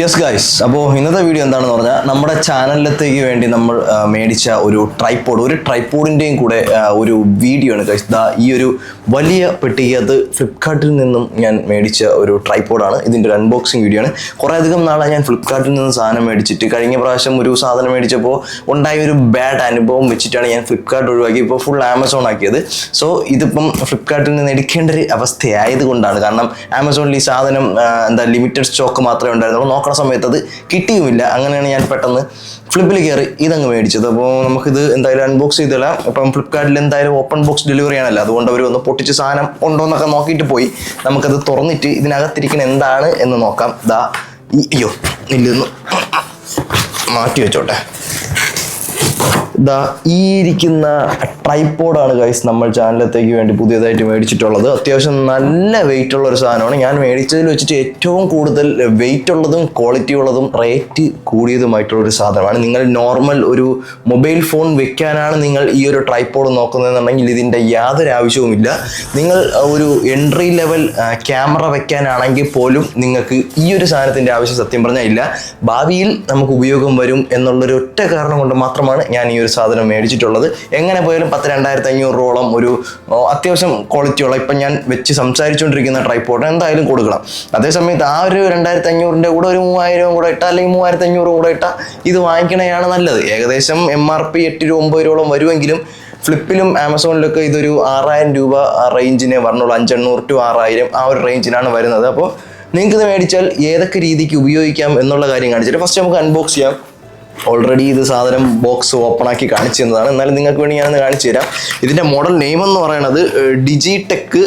Yes guys അപ്പോൾ ഇന്നത്തെ video എന്താണെന്ന് പറഞ്ഞാൽ നമ്മുടെ ചാനലിലത്തേക്ക് വേണ്ടി നമ്മൾ മേടിച്ച ഒരു ട്രൈപ്പോഡ് ഒരു ട്രൈപ്പോഡിന്റെയും കൂടെ ഒരു വീഡിയോ ആണ് ഗൈസ് ദാ ഈ ഒരു വലിയ പെട്ടിക്കകത്ത് ഫ്ലിപ്കാർട്ടിൽ നിന്നും ഞാൻ മേടിച്ച ഒരു ട്രൈപ്പോഡാണ് ഇതിന്റെ ഒരു അൺബോക്സിങ് വീഡിയോ ആണ്. കുറേ അധികം നാളെ ഞാൻ ഫ്ലിപ്കാർട്ടിൽ നിന്ന് സാധനം മേടിച്ചിട്ട് കഴിഞ്ഞ പ്രാവശ്യം ഒരു സാധനം മേടിച്ചപ്പോൾ ഉണ്ടായ ഒരു ബാഡ് അനുഭവം വെച്ചിട്ടാണ് ഞാൻ ഫ്ലിപ്കാർട്ട് ഒഴിവാക്കി ഇപ്പോൾ ഫുൾ ആമസോൺ ആക്കിയത്. സോ ഇതിപ്പം ഫ്ലിപ്കാർട്ടിൽ നിന്ന് എടുക്കേണ്ട ഒരു അവസ്ഥയായത് കൊണ്ടാണ്. കാരണം ആമസോണിൽ ഈ സാധനം എന്താ ലിമിറ്റഡ് സ്റ്റോക്ക് മാത്രമേ ഉണ്ടായിരുന്നുള്ളൂ. നോക്കുന്ന സമയത്ത് അത് കിട്ടിയുമില്ല. അങ്ങനെയാണ് ഞാൻ പെട്ടെന്ന് ഫ്ലിപ്പിൽ കയറി ഇതങ്ങ് മേടിച്ചത്. അപ്പോൾ നമുക്കിത് എന്തായാലും അൺബോക്സ് ചെയ്തിടാം ഇപ്പം ഫ്ലിപ്കാർട്ടിൽ എന്തായാലും ഓപ്പൺ ബോക്സ് ഡെലിവറി ആണല്ലോ. അതുകൊണ്ട് അവർ ഒന്ന് പൊട്ടിച്ച് സാധനം ഉണ്ടോ എന്നൊക്കെ നോക്കിയിട്ട് പോയി. നമുക്കത് തുറന്നിട്ട് ഇതിനകത്തിരിക്കുന്ന എന്താണ് എന്ന് നോക്കാം. ദാ അയ്യോ ഇല്ലൊന്ന് മാറ്റി വെച്ചോട്ടെ. ദാ ഈ ഇരിക്കുന്ന ട്രൈപ്പോഡാണ് ഗൈസ് നമ്മൾ ചാനലത്തേക്ക് വേണ്ടി പുതിയതായിട്ട് മേടിച്ചിട്ടുള്ളത്. അത്യാവശ്യം നല്ല വെയിറ്റ് ഉള്ള ഒരു സാധനമാണ്. ഞാൻ മേടിച്ചതിൽ വെച്ചിട്ട് ഏറ്റവും കൂടുതൽ വെയിറ്റ് ഉള്ളതും ക്വാളിറ്റി ഉള്ളതും റേറ്റ് കൂടിയതുമായിട്ടുള്ള ഒരു സാധനമാണ്. നിങ്ങൾ നോർമൽ ഒരു മൊബൈൽ ഫോൺ വെക്കാനാണ് നിങ്ങൾ ഈ ഒരു ട്രൈപ്പോഡ് നോക്കുന്നതെന്നുണ്ടെങ്കിൽ ഇതിന്റെ യാതൊരു ആവശ്യവുമില്ല. നിങ്ങൾ ഒരു എൻട്രി ലെവൽ ക്യാമറ വെക്കാനാണെങ്കിൽ പോലും നിങ്ങൾക്ക് ഈ ഒരു സാധനത്തിന്റെ ആവശ്യം സത്യം പറഞ്ഞാൽ ഇല്ല. ഭാവിയിൽ നമുക്ക് ഉപയോഗം വരും എന്നുള്ളൊരു ഒറ്റ കാരണം കൊണ്ട് മാത്രമാണ് ഞാൻ ഈ ഒരു സാധനം മേടിച്ചിട്ടുള്ളത്. എങ്ങനെ പോയാലും പത്ത് രണ്ടായിരത്തി അഞ്ഞൂറ് രൂപയോളം ഒരു അത്യാവശ്യം ക്വാളിറ്റിയുള്ള ഇപ്പം ഞാൻ വെച്ച് സംസാരിച്ചുകൊണ്ടിരിക്കുന്ന ട്രൈപ്പോർട്ട് എന്തായാലും കൊടുക്കണം. അതേസമയത്ത് ആ ഒരു രണ്ടായിരത്തി അഞ്ഞൂറിന്റെ കൂടെ ഒരു മൂവായിരം കൂടെ ഇട്ടാൽ അല്ലെങ്കിൽ മൂവായിരത്തി അഞ്ഞൂറ് കൂടെ ഇട്ടാൽ ഇത് വാങ്ങിക്കണയാണ് നല്ലത്. ഏകദേശം എം ആർ പി എട്ട് രൂപ ഒമ്പത് രൂപയോളം വരുമെങ്കിലും ഫ്ലിപ്പിലും ആമസോണിലൊക്കെ ഇതൊരു ആറായിരം രൂപ റേഞ്ചിനെ പറഞ്ഞുള്ളൂ അഞ്ചെണ്ണൂറ് ടു ആറായിരം ആ ഒരു റേഞ്ചിനാണ് വരുന്നത്. അപ്പോൾ നിങ്ങൾക്ക് ഇത് മേടിച്ചാൽ ഏതൊക്കെ രീതിക്ക് ഉപയോഗിക്കാം എന്നുള്ള കാര്യം കാണിച്ചിട്ട് ഫസ്റ്റ് നമുക്ക് അൺബോക്സ് ചെയ്യാം. ഓൾറെഡി ഇത് സാധനം ബോക്സ് ഓപ്പൺ ആക്കി കാണിച്ചു തന്നതാണ്. എന്നാലും നിങ്ങൾക്ക് വേണ്ടി ഞാനൊന്ന് കാണിച്ചു തരാം. ഇതിന്റെ മോഡൽ നെയിം എന്ന് പറയുന്നത് Digitek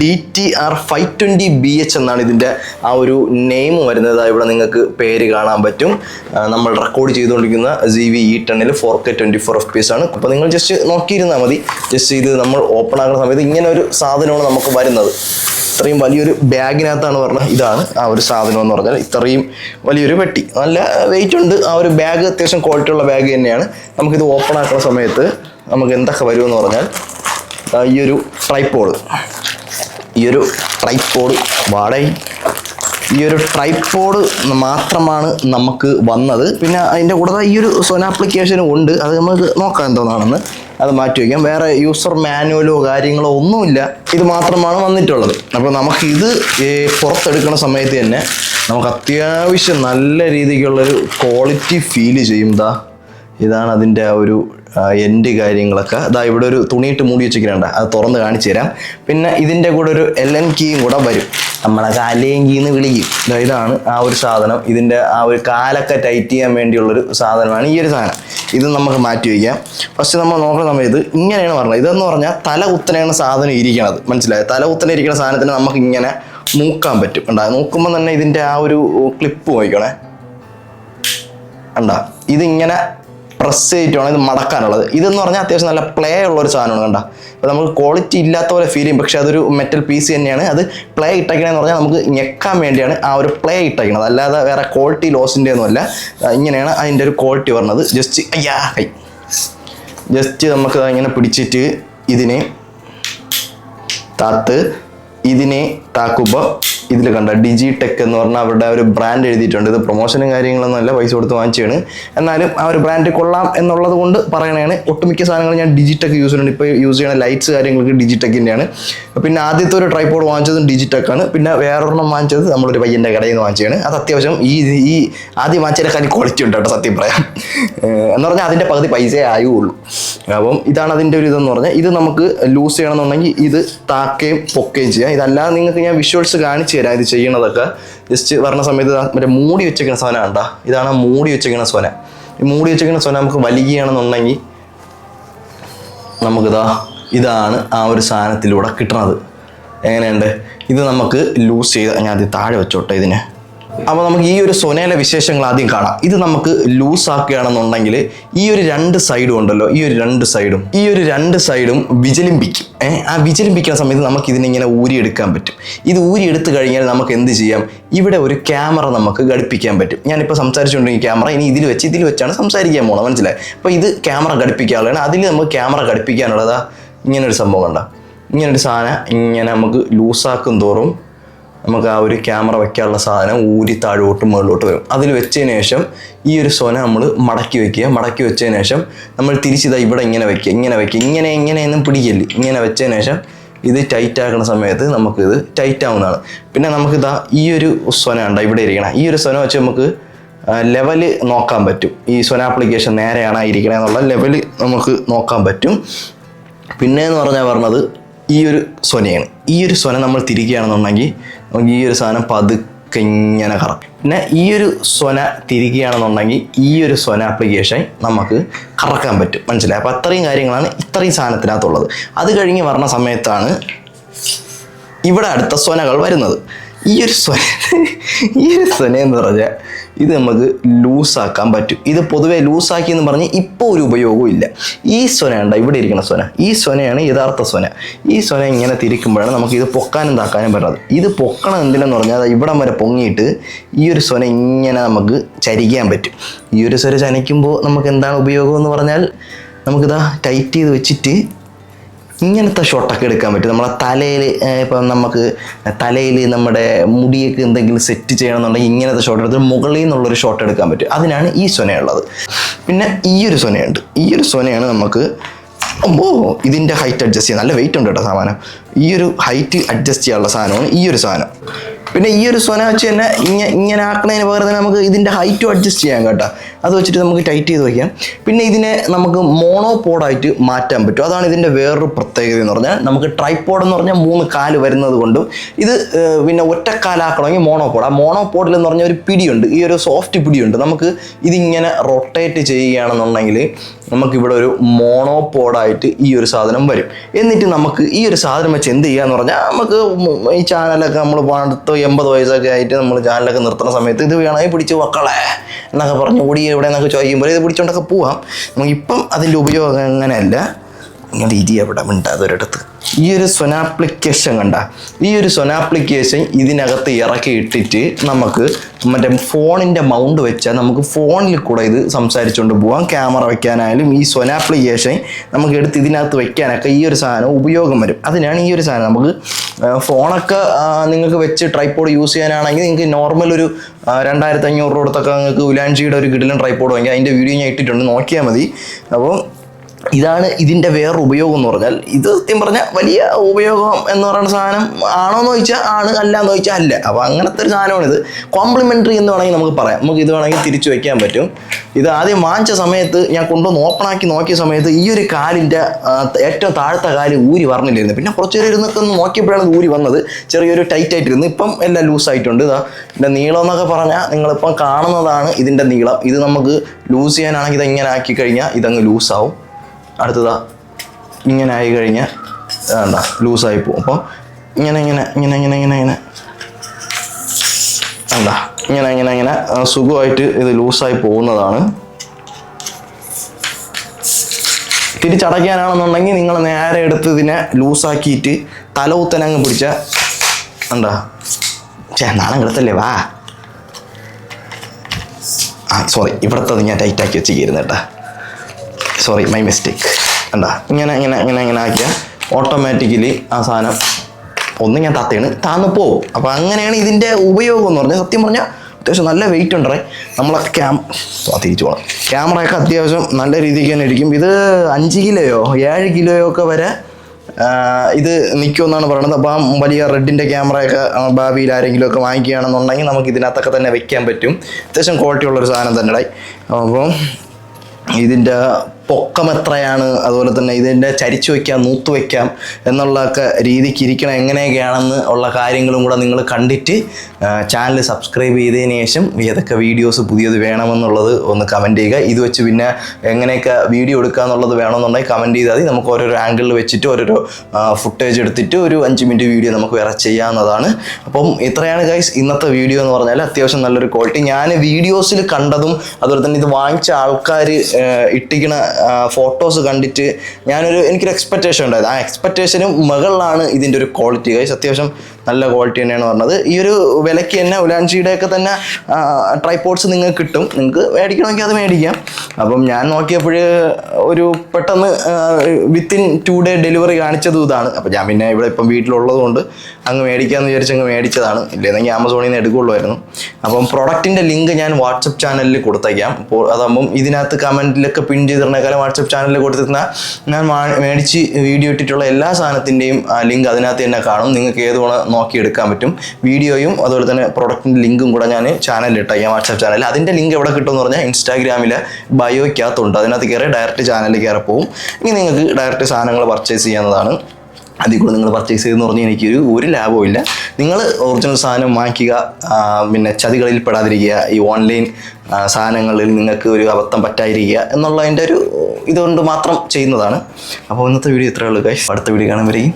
D T R five twenty B H എന്നാണ് ഇതിന്റെ ആ ഒരു നെയിം വരുന്നത്. ഇവിടെ നിങ്ങൾക്ക് പേര് കാണാൻ പറ്റും. നമ്മൾ റെക്കോർഡ് ചെയ്തുകൊണ്ടിരിക്കുന്ന G V E ടെണ്ണിൽ four K twenty four F P S ആണ്. അപ്പോൾ നിങ്ങൾ ജസ്റ്റ് നോക്കിയിരുന്നാൽ മതി. ജസ്റ്റ് ഇത് നമ്മൾ ഓപ്പൺ ആക്കുന്ന സമയത്ത് ഇങ്ങനെ ഒരു സാധനമാണ് നമുക്ക് വരുന്നത്. ഇത്രയും വലിയൊരു ബാഗിനകത്താണ് പറഞ്ഞത്. ഇതാണ് ആ ഒരു സാധനം എന്ന് പറഞ്ഞാൽ ഇത്രയും വലിയൊരു പെട്ടി. നല്ല വെയിറ്റ് ഉണ്ട്. ആ ഒരു ബാഗ് അത്യാവശ്യം ക്വാളിറ്റി ഉള്ള ബാഗ് തന്നെയാണ്. നമുക്കിത് ഓപ്പൺ ആക്കുന്ന സമയത്ത് നമുക്ക് എന്തൊക്കെ വരുമെന്ന് പറഞ്ഞാൽ ഈ ഒരു ട്രൈപ്പോഡ് ഈ ഒരു ട്രൈപ്പോഡ് വാടകை ഈ ഒരു ട്രൈപ്പോഡ് മാത്രമാണ് നമുക്ക് വന്നത്. പിന്നെ അതിന്റെ കൂടെ ഈ ഒരു സോന ആപ്ലിക്കേഷനും ഉണ്ട്. അത് നമുക്ക് നോക്കാം എന്തോന്നാണെന്ന്. അത് മാറ്റി വയ്ക്കാം. വേറെ യൂസർ മാനുവലോ കാര്യങ്ങളോ ഒന്നുമില്ല. ഇത് മാത്രമാണ് വന്നിട്ടുള്ളത്. അപ്പോൾ നമുക്കിത് പുറത്തെടുക്കുന്ന സമയത്ത് തന്നെ നമുക്ക് അത്യാവശ്യം നല്ല രീതിക്കുള്ളൊരു ക്വാളിറ്റി ഫീൽ ചെയ്യും. ദാ ഇതാണ് അതിന്റെ ആ ഒരു എൻഡ് കാര്യങ്ങളൊക്കെ. അതാ ഇവിടെ ഒരു തുണിയിട്ട് മൂടി വെച്ചിരിക്കണ്ട അത് തുറന്ന് കാണിച്ചു തരാം. പിന്നെ ഇതിന്റെ കൂടെ ഒരു എൽ എൻ കീയും കൂടെ വരും. നമ്മളെ കാലേങ്കിന്ന് കീന്ന് വിളിക്കും ഇതാണ് ആ ഒരു സാധനം. ഇതിന്റെ ആ ഒരു കാലൊക്കെ ടൈറ്റ് ചെയ്യാൻ വേണ്ടിയുള്ള ഒരു സാധനമാണ് ഈ ഒരു സാധനം. ഇത് നമുക്ക് മാറ്റി വയ്ക്കാം. ഫസ്റ്റ് നമ്മൾ നോക്കുന്ന സമയത്ത് ഇങ്ങനെയാണ് പറഞ്ഞത്. ഇതെന്ന് പറഞ്ഞാൽ തല കുത്തനെയാണ് സാധനം ഇരിക്കണത്. മനസ്സിലായത് തല കുത്തനെ ഇരിക്കുന്ന സാധനത്തിന് നമുക്ക് ഇങ്ങനെ മൂക്കാൻ പറ്റും. ഉണ്ടാ നോക്കുമ്പോൾ തന്നെ ഇതിന്റെ ആ ഒരു ക്ലിപ്പ് വായിക്കണേ ഉണ്ടാ ഇതിങ്ങനെ പ്രസ് ചെയ്തിട്ടാണ് ഇത് മടക്കാനുള്ളത്. ഇതെന്ന് പറഞ്ഞാൽ അത്യാവശ്യം നല്ല പ്ലേ ഉള്ള ഒരു സാധനമാണ് കണ്ട? അപ്പോൾ നമുക്ക് ക്വാളിറ്റി ഇല്ലാത്ത പോലെ ഫീൽ ചെയ്യും. പക്ഷേ അതൊരു മെറ്റൽ പീസ് തന്നെയാണ്. അത് പ്ലേ ഇട്ടേക്കണമെന്ന് പറഞ്ഞാൽ നമുക്ക് ഞെക്കാൻ വേണ്ടിയാണ് ആ ഒരു പ്ലേ ഇട്ടേക്കണത്. അല്ലാതെ വേറെ ക്വാളിറ്റി ലോസിന്റെ ഒന്നുമല്ല. ഇങ്ങനെയാണ് അതിന്റെ ഒരു ക്വാളിറ്റി പറഞ്ഞത് ജസ്റ്റ് അയ്യാ കൈ ജസ്റ്റ് നമുക്ക് ഇങ്ങനെ പിടിച്ചിട്ട് ഇതിനെ താത്ത് ഇതിനെ താക്കുമ്പോൾ ഇതിൽ കണ്ട ഡിജി ടെക് എന്ന് പറഞ്ഞാൽ അവരുടെ ഒരു ബ്രാൻഡ് എഴുതിയിട്ടുണ്ട്. ഇത് പ്രൊമോഷനും കാര്യങ്ങളൊന്നും അല്ല പൈസ കൊടുത്ത് വാങ്ങിച്ചാണ് എന്നാലും ആ ഒരു ബ്രാൻഡ് കൊള്ളാം എന്നുള്ളത് കൊണ്ട് പറയണതാണ്. ഒട്ടുമിക്ക സാധനങ്ങൾ ഞാൻ ഡിജിടെക് യൂസ് ചെയ്യുന്നുണ്ട്. ഇപ്പോൾ യൂസ് ചെയ്യുന്ന ലൈറ്റ്സ് കാര്യങ്ങൾക്ക് ഡിജിടെക്കിന്റെയാണ് പിന്നെ ആദ്യത്തെ ഒരു ട്രൈപോഡ് വാങ്ങിച്ചതും ഡിജിടെക് ആണ്. പിന്നെ വേറൊരെണ്ണം വാങ്ങിച്ചത് നമ്മളൊരു പയ്യന്റെ കടയിൽ നിന്ന് വാങ്ങിച്ചതാണ്. അത് അത്യാവശ്യം ഈ ഈ ആദ്യം വാങ്ങിച്ചതിനേക്കാൾ ക്വാളിറ്റി ഉണ്ട് കേട്ടോ സത്യം പറയാം. എന്ന് പറഞ്ഞാൽ അതിന്റെ പകുതി പൈസയേ ആയുള്ളൂ. അപ്പം ഇതാണ് അതിന്റെ ഒരു ഇതെന്ന് പറഞ്ഞാൽ ഇത് നമുക്ക് ലൂസ് ചെയ്യണമെന്നുണ്ടെങ്കിൽ ഇത് താക്കുകയും പൊക്കുകയും ചെയ്യാം. ഇതല്ലാതെ നിങ്ങൾക്ക് ഞാൻ വിഷ്വൽസ് കാണിച്ചു തരാം ഇത് ചെയ്യണതൊക്കെ ജസ്റ്റ് പറഞ്ഞ സമയത്ത് മറ്റേ മൂടി വെച്ചേക്കുന്ന സോന ഉണ്ടാ ഇതാണ് മൂടി വെച്ചേക്കുന്ന സോന. ഈ മൂടി വെച്ചേക്കുന്ന സോന നമുക്ക് വലിക്കുകയാണെന്നുണ്ടെങ്കിൽ നമുക്കിതാ ഇതാണ് ആ ഒരു സാധനത്തിലൂടെ കിട്ടണത്. എങ്ങനെയുണ്ട്? ഇത് നമുക്ക് ലൂസ് ചെയ്ത് ഞാൻ അത് താഴെ വെച്ചോട്ടെ ഇതിനെ. അപ്പോൾ നമുക്ക് ഈ ഒരു സൊനയിലെ വിശേഷങ്ങൾ ആദ്യം കാണാം. ഇത് നമുക്ക് ലൂസ് ആക്കുകയാണെന്നുണ്ടെങ്കിൽ ഈ ഒരു രണ്ട് സൈഡും ഉണ്ടല്ലോ. ഈ ഒരു രണ്ട് സൈഡും. ഈ ഒരു രണ്ട് സൈഡും വിചലിമ്പിക്കും. ആ വിചലിമ്പിക്കുന്ന സമയത്ത് നമുക്ക് ഇതിനിങ്ങനെ ഊരിയെടുക്കാൻ പറ്റും. ഇത് ഊരിയെടുത്ത് കഴിഞ്ഞാൽ നമുക്ക് എന്ത് ചെയ്യാം? ഇവിടെ ഒരു ക്യാമറ നമുക്ക് ഘടിപ്പിക്കാൻ പറ്റും. ഞാനിപ്പോൾ സംസാരിച്ചുകൊണ്ടിരിക്കുന്ന ക്യാമറ ഇനി ഇതിൽ വെച്ച് ഇതിൽ വെച്ചാണ് സംസാരിക്കാൻ പോകണം മനസ്സിലായി? അപ്പോൾ ഇത് ക്യാമറ ഘടിപ്പിക്കാനുള്ളതാണ്. അതിൽ നമുക്ക് ക്യാമറ ഘടിപ്പിക്കാനുള്ളതാ ഇങ്ങനൊരു സംഭവം ഉണ്ടാകും ഇങ്ങനൊരു സാധനം ഇങ്ങനെ നമുക്ക് ലൂസാക്കും തോറും നമുക്ക് ആ ഒരു ക്യാമറ വയ്ക്കാനുള്ള സാധനം ഊരി താഴോട്ട് മുകളിലോട്ട് വരും. അതിൽ വെച്ചതിന് ശേഷം ഈ ഒരു സോന നമ്മൾ മടക്കി വെക്കുക. മടക്കി വെച്ചതിന് ശേഷം നമ്മൾ തിരിച്ചിതാ ഇവിടെ ഇങ്ങനെ വെക്കുക ഇങ്ങനെ വെക്കുക ഇങ്ങനെ ഇങ്ങനെയൊന്നും പിടിക്കല്ലേ. ഇങ്ങനെ വെച്ചതിന് ശേഷം ഇത് ടൈറ്റ് ആക്കുന്ന സമയത്ത് നമുക്കിത് ടൈറ്റ് ആവുന്നതാണ്. പിന്നെ നമുക്കിതാ ഈ ഒരു സ്വന ഉണ്ട് ഇവിടെ ഇരിക്കണം. ഈ ഒരു സ്വന വെച്ച് നമുക്ക് ലെവൽ നോക്കാൻ പറ്റും. ഈ സ്വന ആപ്ലിക്കേഷൻ നേരെയാണ് ഇരിക്കണേ എന്നുള്ള ലെവൽ നമുക്ക് നോക്കാൻ പറ്റും. പിന്നെ എന്ന് പറഞ്ഞാൽ പറഞ്ഞത് ഈ ഒരു സ്വനയാണ് ഈ ഒരു സ്വന നമ്മൾ തിരിക്കുകയാണെന്നുണ്ടെങ്കിൽ നമുക്ക് ഈ ഒരു സാധനം പതുക്കെ ഇങ്ങനെ കറക്കും പിന്നെ ഈ ഒരു സ്വന തിരികുകയാണെന്നുണ്ടെങ്കിൽ ഈ ഒരു സ്വന ആപ്ലിക്കേഷൻ നമുക്ക് കറക്കാൻ പറ്റും. മനസ്സിലായി? അപ്പോൾ അത്രയും കാര്യങ്ങളാണ് ഇത്രയും സാധനത്തിനകത്തുള്ളത്. അത് കഴിഞ്ഞ് വരണ സമയത്താണ് ഇവിടെ അടുത്ത സ്വനകൾ വരുന്നത്. ഈ ഒരു സ്വന ഈ ഒരു സ്വന എന്ന് പറഞ്ഞാൽ ഇത് നമുക്ക് ലൂസാക്കാൻ പറ്റും. ഇത് പൊതുവേ ലൂസാക്കി എന്ന് പറഞ്ഞ് ഇപ്പോൾ ഒരു ഉപയോഗവും ഇല്ല. ഈ സ്വന ഉണ്ട് ഇവിടെ ഇരിക്കുന്ന സ്വന ഈ സ്വനയാണ് യഥാർത്ഥ സ്വന. ഈ സ്വന ഇങ്ങനെ തിരിക്കുമ്പോഴാണ് നമുക്ക് ഇത് പൊക്കാനും താക്കാനും പറ്റുന്നത് ഇത് പൊക്കണം എന്തിനെന്ന് പറഞ്ഞാൽ ഇവിടം വരെ പൊങ്ങിയിട്ട് ഈ ഒരു സ്വന ഇങ്ങനെ നമുക്ക് ചരിക്കാൻ പറ്റും. ഈ ഒരു സ്വര ചനയ്ക്കുമ്പോൾ നമുക്ക് എന്താണ് ഉപയോഗം എന്ന് പറഞ്ഞാൽ നമുക്കിതാ ടൈറ്റ് ചെയ്ത് വെച്ചിട്ട് ഇങ്ങനത്തെ ഷോട്ടൊക്കെ എടുക്കാൻ പറ്റും. നമ്മളെ തലയിൽ ഇപ്പം നമുക്ക് തലയിൽ നമ്മുടെ മുടിയൊക്കെ എന്തെങ്കിലും സെറ്റ് ചെയ്യണമെന്നുണ്ടെങ്കിൽ ഇങ്ങനത്തെ ഷോട്ട് എടുത്ത് മുകളിൽ നിന്നുള്ളൊരു ഷോട്ട് എടുക്കാൻ പറ്റും. അതിനാണ് ഈ സൊനയുള്ളത് പിന്നെ ഈ ഒരു സൊനയുണ്ട് ഈ ഒരു സൊനയാണ് നമുക്ക് ഓ ഇതിന്റെ ഹൈറ്റ് അഡ്ജസ്റ്റ് ചെയ്യാൻ. നല്ല വെയിറ്റ് ഉണ്ട് കേട്ടോ സാധനം ഈ ഒരു ഹൈറ്റ് അഡ്ജസ്റ്റ് ചെയ്യാനുള്ള സാധനമാണ് ഈ ഒരു സാധനം. പിന്നെ ഈ ഒരു സ്വന വെച്ച് തന്നെ ഇങ്ങനെ ഇങ്ങനെ ആക്കണതിന് പകരം തന്നെ നമുക്ക് ഇതിന്റെ ഹൈറ്റും അഡ്ജസ്റ്റ് ചെയ്യാം കേട്ടോ. അത് വെച്ചിട്ട് നമുക്ക് ടൈറ്റ് ചെയ്ത് വയ്ക്കാം പിന്നെ ഇതിനെ നമുക്ക് മോണോപോഡായിട്ട് മാറ്റാൻ പറ്റും. അതാണ് ഇതിന്റെ വേറൊരു പ്രത്യേകത എന്ന് പറഞ്ഞാൽ നമുക്ക് ട്രൈപ്പോഡ് എന്ന് പറഞ്ഞാൽ മൂന്ന് കാൽ വരുന്നത് കൊണ്ടും ഇത് പിന്നെ ഒറ്റക്കാലാക്കണമെങ്കിൽ മോണോപോഡ് ആ മോണോപോഡിൽ എന്ന് പറഞ്ഞാൽ ഒരു പിടിയുണ്ട്. ഈ ഒരു സോഫ്റ്റ് പിടിയുണ്ട്. നമുക്ക് ഇതിങ്ങനെ റൊട്ടേറ്റ് ചെയ്യുകയാണെന്നുണ്ടെങ്കിൽ നമുക്കിവിടെ ഒരു മോണോപോഡായിട്ട് ഈ ഒരു സാധനം വരും. എന്നിട്ട് നമുക്ക് ഈ ഒരു സാധനം വെച്ച് എന്ത് ചെയ്യാന്ന് പറഞ്ഞാൽ നമുക്ക് ഈ ചാനലൊക്കെ നമ്മൾ പത്ത് എൺപത് വയസ്സൊക്കെ ആയിട്ട് നമ്മൾ ചാനലൊക്കെ നിർത്തുന്ന സമയത്ത് ഇത് വേണമെങ്കിൽ പിടിച്ച് മക്കളെ എന്നൊക്കെ പറഞ്ഞ് ഓടി എവിടെ എന്നൊക്കെ ചോദിക്കുമ്പോൾ ഇത് പിടിച്ചോണ്ടൊക്കെ പോവാം. നമുക്കിപ്പം അതിന്റെ ഉപയോഗം അങ്ങനെയല്ല. ഇങ്ങനെ ഇരി മിണ്ടാതൊരിടത്ത് ഈ ഒരു സ്വനാപ്ലിക്കേഷൻ കണ്ട ഈ ഒരു സ്വനാപ്ലിക്കേഷൻ ഇതിനകത്ത് ഇറക്കി ഇട്ടിട്ട് നമുക്ക് മറ്റേ ഫോണിന്റെ മൗണ്ട് വെച്ചാൽ നമുക്ക് ഫോണിൽ കൂടെ ഇത് സംസാരിച്ചുകൊണ്ട് പോകാം ക്യാമറ വെക്കാനായാലും ഈ സ്വനാപ്ലിക്കേഷൻ നമുക്ക് എടുത്ത് ഇതിനകത്ത് വെക്കാനൊക്കെ ഈ ഒരു സാധനം ഉപയോഗം വരും. അതിനാണ് ഈ ഒരു സാധനം നമുക്ക് ഫോണൊക്കെ നിങ്ങൾക്ക് വെച്ച് ട്രൈപ്പോഡ് യൂസ് ചെയ്യാനാണെങ്കിൽ നിങ്ങൾക്ക് നോർമൽ ഒരു രണ്ടായിരത്തി അഞ്ഞൂറ് രൂപ കൊടുത്തൊക്കെ നിങ്ങൾക്ക് ഉലാൻജിയുടെ ഒരു കിടിലൻ ട്രൈപ്പോഡ് വാങ്ങി അതിന്റെ വീഡിയോ ഞാൻ ഇട്ടിട്ടുണ്ട്. നോക്കിയാൽ മതി. അപ്പോൾ ഇതാണ് ഇതിന്റെ വേറൊരു ഉപയോഗം എന്ന് പറഞ്ഞാൽ ഇത് സത്യം പറഞ്ഞാൽ വലിയ ഉപയോഗം എന്ന് പറയുന്ന സാധനം ആണോ എന്ന് ചോദിച്ചാൽ ആണ് അല്ല എന്ന് ചോദിച്ചാൽ അല്ല. അപ്പോൾ അങ്ങനത്തെ ഒരു സാധനമാണ് ഇത്. കോംപ്ലിമെന്ററി എന്ന് വേണമെങ്കിൽ നമുക്ക് പറയാം. നമുക്ക് ഇത് വേണമെങ്കിൽ തിരിച്ചു വയ്ക്കാൻ പറ്റും. ഇത് ആദ്യം വാങ്ങിച്ച സമയത്ത് ഞാൻ കൊണ്ടുവന്ന് ഓപ്പണാക്കി നോക്കിയ സമയത്ത് ഈ ഒരു കാലിന്റെ ഏറ്റവും താഴത്തെ കാൽ ഊരി പറഞ്ഞില്ലായിരുന്നു പിന്നെ കുറച്ച് നേരം ഇരുന്നൊക്കെ ഒന്ന് നോക്കിയപ്പോഴാണ് ഊരി വന്നത്. ചെറിയൊരു ടൈറ്റ് ആയിട്ടിരുന്നു. ഇപ്പം എല്ലാം ലൂസായിട്ടുണ്ട് ഇതാ ഇതിന്റെ നീളം എന്നൊക്കെ പറഞ്ഞാൽ നിങ്ങളിപ്പം കാണുന്നതാണ് ഇതിന്റെ നീളം. ഇത് നമുക്ക് ലൂസ് ചെയ്യാനാണെങ്കിൽ ഇത് ഇങ്ങനെ ആക്കി കഴിഞ്ഞാൽ ഇതങ്ങ് ലൂസാവും അടുത്തതാ. ഇങ്ങനെ ആയി കഴിഞ്ഞാൽ വേണ്ട ലൂസായി പോകും. അപ്പോൾ ഇങ്ങനെ ഇങ്ങനെ ഇങ്ങനെ ഇങ്ങനെ ഇങ്ങനെ ഇങ്ങനെ. വേണ്ട ഇങ്ങനെ ഇങ്ങനെ ഇങ്ങനെ സുഖമായിട്ട് ഇത് ലൂസായി പോകുന്നതാണ്. തിരിച്ചടയ്ക്കാനാണെന്നുണ്ടെങ്കിൽ നിങ്ങൾ നേരെ എടുത്ത് ഇതിനെ ലൂസാക്കിയിട്ട് തലകുത്തനങ്ങ് പിടിച്ച എന്താ ചേ നാളെ കിടത്തല്ലേ വാ. ആ സോറി ഇവിടുത്തെ ഞാൻ ടൈറ്റാക്കി വെച്ചിരിക്കുന്നു കേട്ടാ. സോറി മൈ മിസ്റ്റേക്ക് എന്താ ഇങ്ങനെ ഇങ്ങനെ ഇങ്ങനെ ഇങ്ങനെ ആക്കിയാൽ ഓട്ടോമാറ്റിക്കലി ആ സാധനം ഒന്ന് ഞാൻ താത്തയാണ് താന്ന് പോകും അപ്പോൾ അങ്ങനെയാണ് ഇതിന്റെ ഉപയോഗം എന്ന് പറഞ്ഞാൽ സത്യം പറഞ്ഞാൽ അത്യാവശ്യം നല്ല വെയിറ്റ് ഉണ്ടേ നമ്മളെ ക്യാം തിരിച്ചു പോകണം ക്യാമറയൊക്കെ അത്യാവശ്യം നല്ല രീതിക്ക് തന്നെ ഇരിക്കും. ഇത് അഞ്ച് കിലോയോ ഏഴ് കിലോയോ ഒക്കെ വരെ ഇത് നിൽക്കുമെന്നാണ് പറയുന്നത് അപ്പം വലിയ റെഡിന്റെ ക്യാമറയൊക്കെ ഭാവിയിൽ ആരെങ്കിലും ഒക്കെ വാങ്ങിക്കുകയാണെന്നുണ്ടെങ്കിൽ നമുക്ക് ഇതിനകത്തൊക്കെ തന്നെ വെക്കാൻ പറ്റും. അത്യാവശ്യം ക്വാളിറ്റി ഉള്ളൊരു സാധനം തന്നെ അപ്പം ഇതിന്റെ പൊക്കം എത്രയാണ് അതുപോലെ തന്നെ ഇതിന്റെ ചരിച്ചു വയ്ക്കാം നൂത്ത് വയ്ക്കാം എന്നുള്ളതൊക്കെ രീതിക്ക് ഇരിക്കണം എങ്ങനെയൊക്കെയാണെന്ന് ഉള്ള കാര്യങ്ങളും കൂടെ നിങ്ങൾ കണ്ടിട്ട് ചാനൽ സബ്സ്ക്രൈബ് ചെയ്തതിന് ശേഷം ഏതൊക്കെ വീഡിയോസ് പുതിയത് വേണമെന്നുള്ളത് ഒന്ന് കമന്റ് ചെയ്യുക. ഇത് വെച്ച് പിന്നെ എങ്ങനെയൊക്കെ വീഡിയോ എടുക്കുക എന്നുള്ളത് വേണമെന്നുണ്ടെങ്കിൽ കമന്റ് ചെയ്താൽ മതി. നമുക്ക് ഓരോരോ ആംഗിളിൽ വെച്ചിട്ട് ഓരോരോ ഫുട്ടേജ് എടുത്തിട്ട് ഒരു അഞ്ച് മിനിറ്റ് വീഡിയോ നമുക്ക് വേറെ ചെയ്യാവുന്നതാണ്. അപ്പം ഇത്രയാണ് ഗൈസ് ഇന്നത്തെ വീഡിയോ എന്ന് പറഞ്ഞാൽ അത്യാവശ്യം നല്ലൊരു ക്വാളിറ്റി ഞാൻ വീഡിയോസിൽ കണ്ടതും അതുപോലെ തന്നെ ഇത് വാങ്ങിച്ച ആൾക്കാർ ഇട്ടിക്കണ ഫോട്ടോസ് കണ്ടിട്ട് ഞാനൊരു എനിക്കൊരു എക്സ്പെക്റ്റേഷൻ ഉണ്ടായത് ആ എക്സ്പെക്റ്റേഷനും മുകളിലാണ് ഇതിന്റെ ഒരു ക്വാളിറ്റി കൈസ് അത്യാവശ്യം നല്ല ക്വാളിറ്റി തന്നെയാണ് പറഞ്ഞത്. ഈ ഒരു വിലയ്ക്ക് തന്നെ ഉലാൻജിയുടെയൊക്കെ തന്നെ ട്രൈപോഡ്സ് നിങ്ങൾക്ക് കിട്ടും. നിങ്ങൾക്ക് മേടിക്കണമെങ്കിൽ അത് മേടിക്കാം. അപ്പം ഞാൻ നോക്കിയപ്പോൾ ഒരു പെട്ടെന്ന് വിത്തിൻ ടു ഡേ ഡെലിവറി കാണിച്ചതും ഇതാണ്. അപ്പം ഞാൻ പിന്നെ ഇവിടെ ഇപ്പം വീട്ടിലുള്ളതുകൊണ്ട് അങ്ങ് മേടിക്കാമെന്ന് വിചാരിച്ച് അങ്ങ് മേടിച്ചതാണ്. ഇല്ലെന്നെങ്കിൽ ആമസോണിൽ നിന്ന് എടുക്കുള്ളായിരുന്നു. അപ്പം പ്രൊഡക്റ്റിന്റെ ലിങ്ക് ഞാൻ വാട്സപ്പ് ചാനലിൽ കൊടുത്തേക്കാം. അപ്പോൾ അതാകുമ്പം ഇതിനകത്ത് കമന്റിലൊക്കെ പിൻ ചെയ്തിരുന്നേക്കാളും വാട്സപ്പ് ചാനലിൽ കൊടുത്തിരുന്ന ഞാൻ മേടിച്ച് വീഡിയോ ഇട്ടിട്ടുള്ള എല്ലാ സാധനത്തിന്റെയും ലിങ്ക് അതിനകത്ത് തന്നെ കാണും. നിങ്ങൾക്ക് ഏത് നോക്കി എടുക്കാൻ പറ്റും. വീഡിയോയും അതുപോലെ തന്നെ പ്രൊഡക്റ്റിന്റെ ലിങ്കും കൂടെ ഞാൻ ചാനലിൽ ഇട്ടേക്കാം വാട്സപ്പ് ചാനലിൽ അതിന്റെ ലിങ്ക് എവിടെ കിട്ടുമെന്ന് പറഞ്ഞാൽ ഇൻസ്റ്റാഗ്രാമിലെ ബയോയ്ക്കകത്തുണ്ട് അതിനകത്ത് കയറി ഡയറക്റ്റ് ചാനലിൽ കയറി പോകും ഇനി നിങ്ങൾക്ക് ഡയറക്റ്റ് സാധനങ്ങൾ പർച്ചേസ് ചെയ്യാവുന്നതാണ്. അതിൽ കൂടെ നിങ്ങൾ പർച്ചേസ് ചെയ്തെന്ന് പറഞ്ഞാൽ എനിക്കൊരു ഒരു ലാഭവും ഇല്ല. നിങ്ങൾ ഒറിജിനൽ സാധനം വാങ്ങിക്കുക പിന്നെ ചതികളിൽ പെടാതിരിക്കുക ഈ ഓൺലൈൻ സാധനങ്ങളിൽ നിങ്ങൾക്ക് ഒരു അബദ്ധം പറ്റാതിരിക്കുക എന്നുള്ളതിന്റെ ഒരു ഇതുകൊണ്ട് മാത്രം ചെയ്യുന്നതാണ്. അപ്പോൾ ഇന്നത്തെ വീഡിയോ ഇത്രയേ ഉള്ളൂ ഗൈസ് അടുത്ത വീഡിയോ കാണുമ്പോഴേക്കും